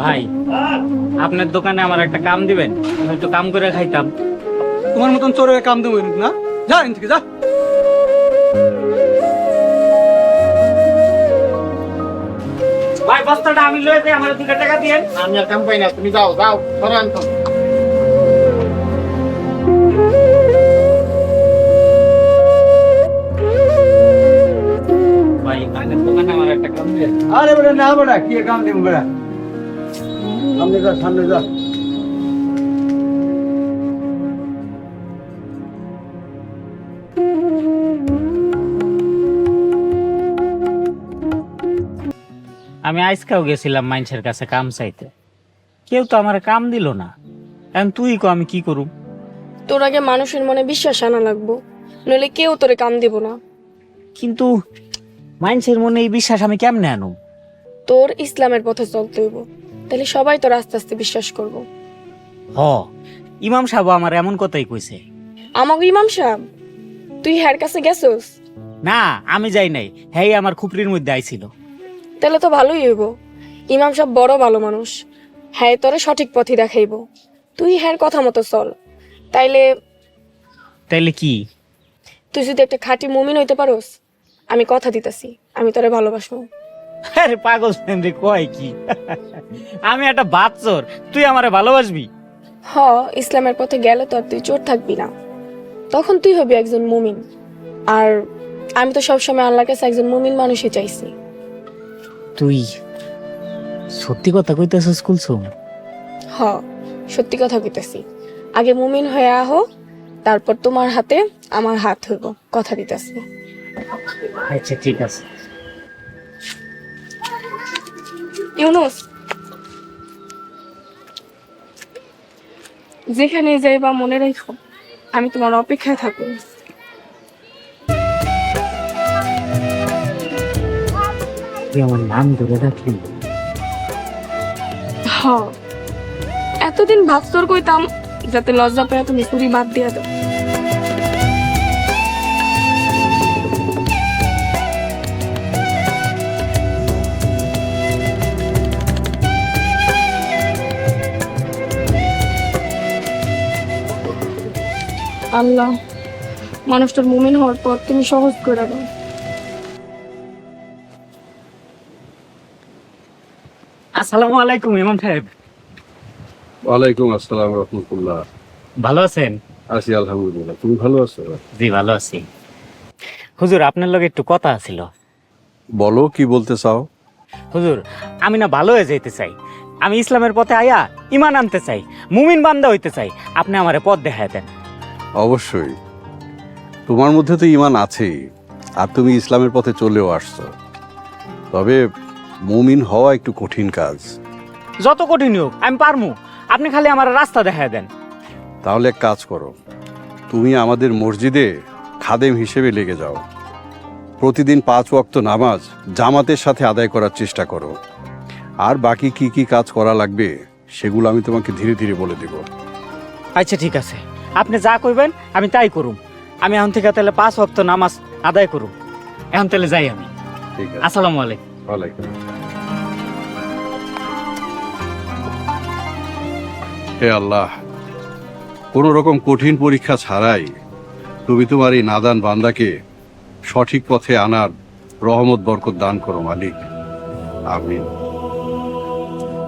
ভাই আপনার দোকানে আমার একটা কাম দিবেন আমি একটু কাম করে খাইতাম। তোমার মতন চোরের কাম দেবো না? যা এখান থেকে যা। ভাই বস্তাটা আমি লয়ে যাই আমার দুটো টাকা দিয়েন। আমি আর কাম পাই না তুমি যাও যাও ধরো আনতো। ভাই আপনার দোকানে আমার একটা কাম দিবেন। আরে বেটা না বেটা কি কাম দেবো বেটা সামনে যা সামনে যা। আমি আজকাও গেছিলাম মানুষের কাছে কাম চাইতে। কেউ তো আমার কাম দিল না। এখন তুই কো আমি কি করুম? তোর আগে মানুষের মনে বিশ্বাস আনা লাগবো। নইলে কেউ তোরে কাম দিব না। কিন্তু মানুষের মনে এই বিশ্বাস আমি কেমনে আনুম? তোর ইসলামের পথে চলতে হইব। তাহলে সবাই তোর আস্তে আস্তে বিশ্বাস করব। হ ইমাম সাহেব আমার এমন কথাই কইছে। আমাকে ইমাম সাহেব তুই হ্যার কাছে গেছস? না আমি যাই নাই হ্যাঁ আমার খুপরির মধ্যে আইছিল। তাহলে তো ভালোই হইব। ইমাম সাহেব বড় ভালো মানুষ হ্যাঁ তোরে সঠিক পথই দেখাইব। তুই হ্যার কথা মতো চল। তাইলে তাইলে কি? তুই যদি একটা খাঁটি মুমিন হইতে পারোস আমি কথা দিতেছি আমি তোরে ভালোবাসবো। আরে পাগল রে কয় কি? আমি একটা বাচ্চর তুই আমারে ভালোবাসবি? হ ইসলামের পথে গেলে তো আর তুই চোর থাকবি না। তখন তুই হবি একজন মুমিন। আর আমি তো সবসময় আল্লাহর কাছে একজন মুমিন মানুষই চাইছি। তুই সত্যি কথা কইতেছিস কুলসুম হ সত্যি কথা কইতেছি। আগে মুমিন হয়ে আহো তারপর তোমার হাতে আমার হাত হইব কথা দিতেছি। আচ্ছা ঠিক আছে। ইউনুস যেখানে যাই বা মনে রাখো আমি তোমার অপেক্ষায় থাকব। তুই আমার নাম ধরে রাখলি? হ এতদিন ভাবতর কইতাম যাতে লজ্জা পায় তুমি চুরি বাদ দিয়া দাও। আল্লাহ মানুষটার মুমিন হওয়ার পর তুমি সহজ করে দাও। আসসালামু আলাইকুম ইমাম সাহেব। ওয়ালাইকুম আসসালাম রহমতুল্লাহ। ভালো আছেন? আছি আলহামদুলিল্লাহ তুমি ভালো আছো? জি ভালো আছি। হুজুর আপনার লগে একটু কথা ছিল বলো কি বলতে চাও? হুজুর আমি না ভালো হয়ে যাইতে চাই। আমি ইসলামের পথে আয়া ইমান আনতে চাই মুমিন বান্দা হইতে চাই। আপনি আমারে পথ দেখায় দেন। অবশ্যই। তোমার মধ্যে তো ইমান আছেই আর তুমি ইসলামের পথে চলেও আসছো। তবে মুমিন হওয়া একটু কঠিন কাজ। যত কঠিন হোক আমি পারমু। আপনি খালি আমার রাস্তা দেখায় দেন। তাহলে এক কাজ করো তুমি আমাদের মসজিদে খাদেম হিসেবে লেগে যাও। প্রতিদিন পাঁচ ওয়াক্ত নামাজ জামাতের সাথে আদায় করার চেষ্টা করো। আর বাকি কি কি কাজ করা লাগবে সেগুলো আমি তোমাকে ধীরে ধীরে বলে দেব। আচ্ছা ঠিক আছে। আপনি যা কইবেন আমি তাই করুম। আমি এখন থেকে তাহলে পাঁচ ভক্ত নামাজ আদায় করুম। এখন তাহলে যাই আমি। ঠিক আছে। আসসালামু আলাইকুম। ওয়ালাইকুম হে আল্লাহ কোন রকম কঠিন পরীক্ষা ছাড়াই তুমি তোমার এই নাদান বান্দাকে সঠিক পথে আনার রহমত বরকত দান করো মালিক। আমিন।